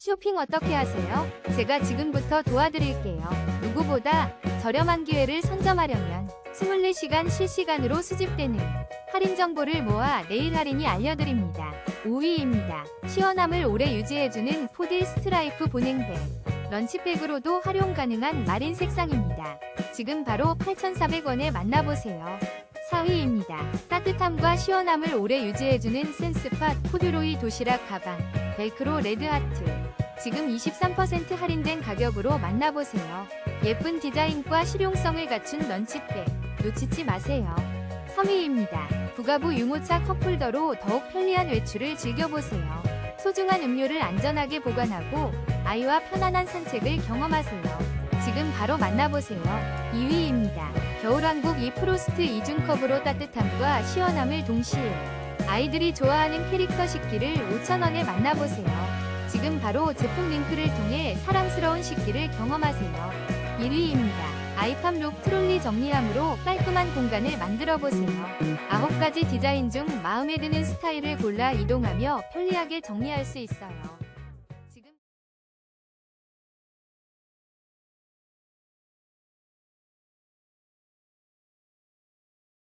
쇼핑 어떻게 하세요? 제가 지금부터 도와드릴게요. 누구보다 저렴한 기회를 선점하려면 24시간 실시간으로 수집되는 할인 정보를 모아 내일 할인이 알려드립니다. 5위입니다. 시원함을 오래 유지해주는 포딜 스트라이프 보냉백. 런치백으로도 활용 가능한 마린 색상입니다. 지금 바로 8,400원에 만나보세요. 4위입니다. 따뜻함과 시원함을 오래 유지해주는 센스팟 코듀로이 도시락 가방 벨크로 레드하트 지금 23% 할인된 가격으로 만나보세요. 예쁜 디자인과 실용성을 갖춘 런치백 놓치지 마세요. 3위입니다. 부가부 유모차 컵홀더로 더욱 편리한 외출을 즐겨보세요. 소중한 음료를 안전하게 보관하고 아이와 편안한 산책을 경험하세요. 지금 바로 만나보세요. 2위입니다. 겨울왕국 이 프로스트 이중컵으로 따뜻함과 시원함을 동시에 아이들이 좋아하는 캐릭터 식기를 5,000원에 만나보세요. 지금 바로 제품 링크를 통해 사랑스러운 식기를 경험하세요. 1위입니다. 아이팜 룩 트롤리 정리함으로 깔끔한 공간을 만들어 보세요. 9가지 디자인 중 마음에 드는 스타일을 골라 이동하며 편리하게 정리할 수 있어요.